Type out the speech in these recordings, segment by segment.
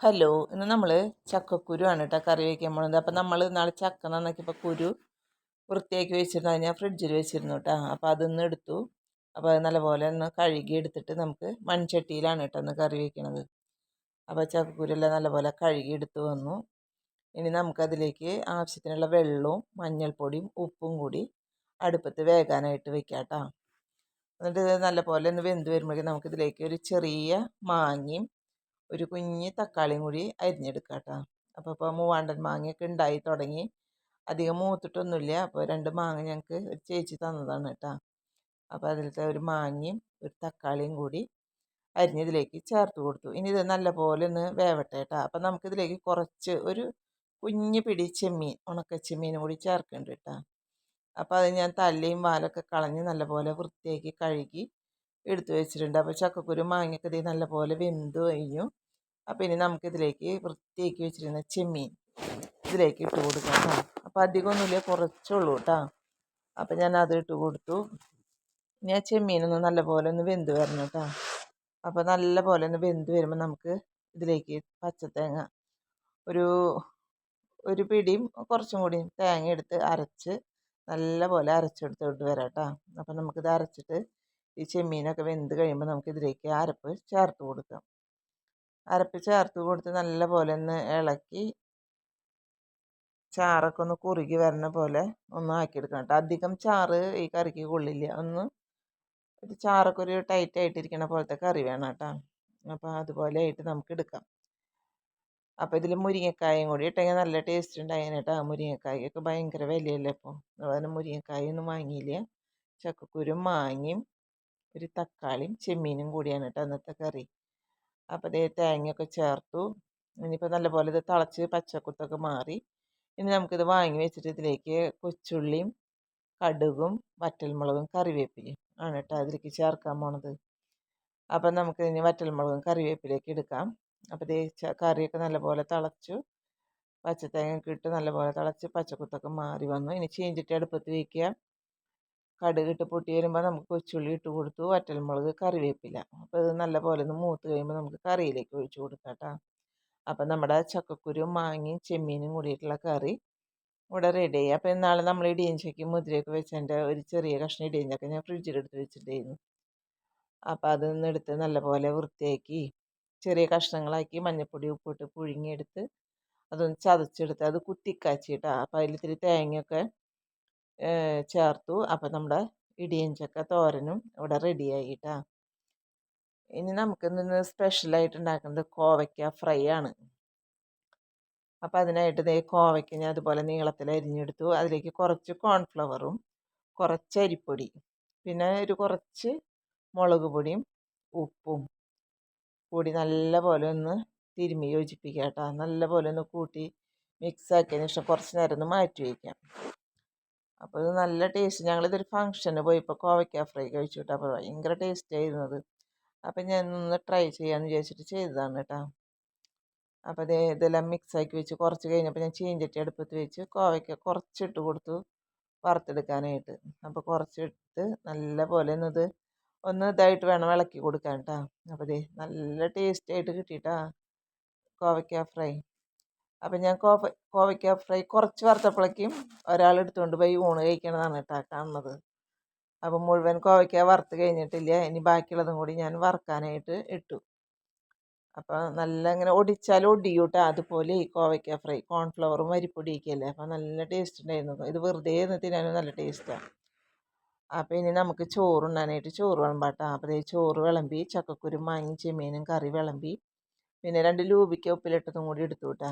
Hello ഇന്ന് നമ്മൾ ചക്കക്കുരു ആണ് കേട്ടോ കറി വയ്ക്കാൻ പോകുന്നത് അപ്പോൾ നമ്മൾ നാളെ ചക്ക നന്നാക്കിയപ്പോൾ കുരു വൃത്തിയാക്കി വെച്ചിരുന്നു. അത് ഞാൻ ഫ്രിഡ്ജിൽ വെച്ചിരുന്നു കേട്ടോ അപ്പോൾ അതൊന്ന് എടുത്തു. അപ്പോൾ അത് നല്ലപോലെ ഒന്ന് കഴുകി എടുത്തിട്ട് നമുക്ക് മൺചട്ടിയിലാണ് കേട്ടോ ഒന്ന് കറി വയ്ക്കണത് അപ്പോൾ ചക്കക്കുരു എല്ലാം നല്ലപോലെ കഴുകി എടുത്തു വന്നു. ഇനി നമുക്കതിലേക്ക് ആവശ്യത്തിനുള്ള വെള്ളവും മഞ്ഞൾപ്പൊടിയും ഉപ്പും കൂടി അടുപ്പത്ത് വേകാനായിട്ട് വെക്കാം കേട്ടോ എന്നിട്ട് നല്ലപോലെ ഒന്ന് വെന്ത് വരുമ്പോഴേക്കും നമുക്കിതിലേക്ക് ഒരു ചെറിയ മാങ്ങയും ഒരു കുഞ്ഞ് തക്കാളിയും കൂടി അരിഞ്ഞെടുക്കുക കേട്ടോ അപ്പോൾ ഇപ്പോൾ മൂവാണ്ടൻ മാങ്ങയൊക്കെ ഉണ്ടായി തുടങ്ങി. അധികം മൂത്തിട്ടൊന്നുമില്ല അപ്പോൾ രണ്ട് മാങ്ങ ഞങ്ങൾക്ക് ഒരു ചേച്ചി തന്നതാണ് കേട്ടോ അപ്പോൾ അതിലത്തെ ഒരു മാങ്ങയും ഒരു തക്കാളിയും കൂടി അരിഞ്ഞതിലേക്ക് ചേർത്ത് കൊടുത്തു. ഇനി ഇത് നല്ലപോലെ ഒന്ന് വേവട്ടെ കേട്ടോ അപ്പോൾ നമുക്കിതിലേക്ക് കുറച്ച് ഒരു കുഞ്ഞു പിടി ചെമ്മീൻ ഉണക്ക ചെമ്മീനും കൂടി ചേർക്കേണ്ടി കേട്ടോ അപ്പോൾ അത് ഞാൻ തലയും വാലൊക്കെ കളഞ്ഞ് നല്ലപോലെ വൃത്തിയാക്കി കഴുകി എടുത്തു വെച്ചിട്ടുണ്ട്. അപ്പോൾ ചക്കക്കുരു മാങ്ങയൊക്കെ നല്ല പോലെ വെന്ത് കഴിഞ്ഞു. അപ്പോൾ ഇനി നമുക്കിതിലേക്ക് വൃത്തിയാക്കി വെച്ചിരുന്ന ചെമ്മീൻ ഇതിലേക്ക് ഇട്ട് കൊടുക്കാം അപ്പോൾ അധികമൊന്നുമില്ല കുറച്ചുള്ളൂ കേട്ടോ അപ്പോൾ ഞാൻ അത് ഇട്ട് കൊടുത്തു. ഇനി ആ ചെമ്മീനൊന്ന് നല്ലപോലെ ഒന്ന് വെന്ത് വരണം കേട്ടോ അപ്പോൾ നല്ലപോലെ ഒന്ന് വെന്ത് വരുമ്പോൾ നമുക്ക് ഇതിലേക്ക് പച്ചത്തേങ്ങ ഒരു ഒരു പിടിയും കുറച്ചും കൂടി തേങ്ങ എടുത്ത് അരച്ച് നല്ലപോലെ അരച്ചെടുത്തോട്ട് വരാം കേട്ടോ അപ്പോൾ നമുക്കിത് അരച്ചിട്ട് ഈ ചെമ്മീനൊക്കെ വെന്ത് കഴിയുമ്പോൾ നമുക്കിതിലേക്ക് അരപ്പ് ചേർത്ത് കൊടുക്കാം. അരപ്പ് ചേർത്ത് കൊടുത്ത് നല്ല പോലെ ഒന്ന് ഇളക്കി ചാറൊക്കെ ഒന്ന് കുറുകി വരുന്ന പോലെ ഒന്ന് ആക്കിയെടുക്കണം കേട്ടോ. അധികം ചാറ് ഈ കറിക്ക് കൊള്ളില്ല. ഒന്ന് ഒരു ചാറൊക്കെ ഒരു ടൈറ്റ് ആയിട്ടിരിക്കണ പോലത്തെ കറി വേണം കേട്ടോ. അപ്പോൾ അതുപോലെ ആയിട്ട് നമുക്ക് എടുക്കാം അപ്പോൾ ഇതിൽ മുരിങ്ങക്കായും കൂടി ഇട്ടെങ്കിൽ നല്ല ടേസ്റ്റ് ഉണ്ടായേനെ കേട്ടോ മുരിങ്ങക്കായൊക്കെ. ഭയങ്കര വിലയല്ലേ ഇപ്പോൾ അതുപോലെ മുരിങ്ങക്കായൊന്നും വാങ്ങിയില്ല. ചക്കക്കുരും മാങ്ങയും ഒരു തക്കാളിയും ചെമ്മീനും കൂടിയാണ് കേട്ടോ അന്നത്തെ കറി. അപ്പോൾ ഇതേ തേങ്ങയൊക്കെ ചേർത്തു. ഇനിയിപ്പോൾ നല്ലപോലെ ഇത് തിളച്ച് പച്ചക്കുത്തൊക്കെ മാറി. ഇനി നമുക്കിത് വാങ്ങി വെച്ചിട്ട് ഇതിലേക്ക് കൊച്ചുള്ളിയും കടുകും വറ്റൽമുളകും കറിവേപ്പിലയും ആണ് കേട്ടോ അതിലേക്ക് ചേർക്കാൻ പോണത്. അപ്പം നമുക്ക് ഇനി വറ്റൽമുളകും കറിവേപ്പിലേക്ക് എടുക്കാം. അപ്പോൾ ഇതേ കറിയൊക്കെ നല്ലപോലെ തിളച്ചു. പച്ചത്തേങ്ങ ഇട്ട് നല്ലപോലെ തിളച്ച് പച്ചക്കുത്തൊക്കെ മാറി വന്നു. ഇനി ചീഞ്ചിട്ട് അടുപ്പത്ത് വയ്ക്കുക കടുകിട്ട് പൊട്ടി വരുമ്പോൾ നമുക്ക് കൊച്ചുള്ളി ഇട്ട് കൊടുത്തു വറ്റൽമുളക് കറിവേപ്പില. അപ്പോൾ ഇത് നല്ലപോലെ ഒന്ന് മൂത്ത് കഴിയുമ്പോൾ നമുക്ക് കറിയിലേക്ക് ഒഴിച്ചു കൊടുക്കാം കേട്ടോ. അപ്പം നമ്മുടെ ചക്കക്കുരും മാങ്ങയും ചെമ്മീനും കൂടിയിട്ടുള്ള കറി ഇവിടെ റെഡി ആയി. അപ്പോൾ ഇന്നാൾ നമ്മൾ ഇടിയഞ്ചയ്ക്ക് മുതിരയൊക്കെ വെച്ചതിന്റെ ഒരു ചെറിയ കഷ്ണം ഇടിയഞ്ചൊക്കെ ഞാൻ ഫ്രിഡ്ജിലെടുത്ത് വെച്ചിട്ടുണ്ടായിരുന്നു. അപ്പോൾ അതൊന്ന് എടുത്ത് നല്ലപോലെ വൃത്തിയാക്കി ചെറിയ കഷ്ണങ്ങളാക്കി മഞ്ഞൾപ്പൊടി ഉപ്പിട്ട് പുഴുങ്ങിയെടുത്ത് അതൊന്ന് ചതച്ചെടുത്ത് അത് കുത്തിക്കാച്ചിട്ടാണ് അപ്പോൾ അതിൽ ഇത്തിരി തേങ്ങയൊക്കെ ചേർത്തു. അപ്പോൾ നമ്മുടെ ഇടിയഞ്ചക്ക തോരനും ഇവിടെ റെഡിയായി കേട്ടോ ഇനി നമുക്ക് ഇന്ന് സ്പെഷ്യലായിട്ട് ഉണ്ടാക്കുന്നത് കോവയ്ക്ക ഫ്രൈ ആണ്. അപ്പോൾ അതിനായിട്ട് ഈ കോവയ്ക്ക ഞാൻ അതുപോലെ നീളത്തിൽ അരിഞ്ഞെടുത്തു. അതിലേക്ക് കുറച്ച് കോൺഫ്ലവറും കുറച്ച് അരിപ്പൊടി പിന്നെ ഒരു കുറച്ച് മുളക് പൊടിയും ഉപ്പും കൂടി നല്ല പോലെ ഒന്ന് തിരുമ്മി യോജിപ്പിക്കുക കേട്ടോ നല്ല പോലെ ഒന്ന് കൂട്ടി മിക്സ് ആക്കിയതിന് ശേഷം കുറച്ച് നേരം ഒന്ന് മാറ്റി വയ്ക്കാം. അപ്പോൾ ഇത് നല്ല ടേസ്റ്റ്. ഞങ്ങളിതൊരു ഫംഗ്ഷന് പോയപ്പോൾ കോവയ്ക്ക ഫ്രൈ കഴിച്ചു കേട്ടോ അപ്പോൾ ഭയങ്കര ടേസ്റ്റ് ആയിരുന്നത് അപ്പം ഞാൻ ഒന്ന് ട്രൈ ചെയ്യാമെന്ന് വിചാരിച്ചിട്ട് ചെയ്തതാണ് കേട്ടോ അപ്പോൾ അതേ ഇതെല്ലാം മിക്സാക്കി വെച്ച് കുറച്ച് കഴിഞ്ഞപ്പോൾ ഞാൻ ചീഞ്ചട്ടി അടുപ്പത്ത് വെച്ച് കോവയ്ക്ക കുറച്ചിട്ട് കൊടുത്തു വറുത്തെടുക്കാനായിട്ട്. അപ്പോൾ കുറച്ചിട്ട് നല്ല പോലെ ഒന്നത് ഒന്ന് ഇതായിട്ട് വേണം ഇളക്കി കൊടുക്കാൻ കേട്ടോ അപ്പോൾ ദേ നല്ല ടേസ്റ്റ് ആയിട്ട് കിട്ടിയിട്ടാ കോവയ്ക്ക ഫ്രൈ. അപ്പം ഞാൻ കോവ കോവയ്ക്ക ഫ്രൈ കുറച്ച് വറുത്തപ്പോഴേക്കും ഒരാൾ എടുത്തുകൊണ്ട് പോയി ഊണ് കഴിക്കണതാണ് കേട്ടോ കാണുന്നത്. അപ്പം മുഴുവൻ കോവയ്ക്ക വറുത്ത് കഴിഞ്ഞിട്ടില്ല. ഇനി ബാക്കിയുള്ളതും കൂടി ഞാൻ വറുക്കാനായിട്ട് ഇട്ടു. അപ്പോൾ നല്ല ഇങ്ങനെ ഒടിച്ചാൽ ഒടിയും കേട്ടോ അതുപോലെ ഈ കോവയ്ക്ക ഫ്രൈ കോൺഫ്ലവറും അരിപ്പൊടിയൊക്കെയല്ലേ അപ്പോൾ നല്ല ടേസ്റ്റ് ഉണ്ടായിരുന്നു. ഇത് വെറുതെ നിന്ന് തിന്നാനും നല്ല ടേസ്റ്റാണ് അപ്പോൾ ഇനി നമുക്ക് ചോറ് ചോറുണ്ണാനായിട്ട് ചോറ് വിളമ്പാട്ടോ അപ്പോൾ ചോറ് വിളമ്പി ചക്കക്കുരു മാങ്ങി ചെമ്മീനും കറി വിളമ്പി പിന്നെ രണ്ട് ലൂബിക്ക ഉപ്പിലിട്ടതും കൂടി എടുത്തു കേട്ടോ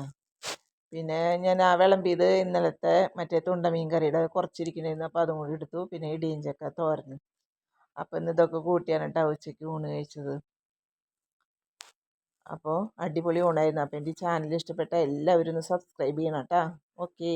പിന്നെ ഞാൻ ആ വിളമ്പിയത് ഇന്നലത്തെ മറ്റേ തുണ്ടമീൻ കറിയുടെ കുറച്ചിരിക്കണമായിരുന്നു അപ്പോൾ അതും കൂടി എടുത്തു. പിന്നെ ഇടിയഞ്ചക്ക തോരനും. അപ്പോൾ ഇന്ന് ഇതൊക്കെ കൂട്ടിയാണ് കേട്ടോ ഉച്ചയ്ക്ക് ഊണ് കഴിച്ചത്. അപ്പോൾ അടിപൊളി ഊണായിരുന്നു. അപ്പോൾ എന്റെ ചാനൽ ഇഷ്ടപ്പെട്ട എല്ലാവരും ഒന്ന് സബ്സ്ക്രൈബ് ചെയ്യണം കേട്ടോ ഓക്കേ.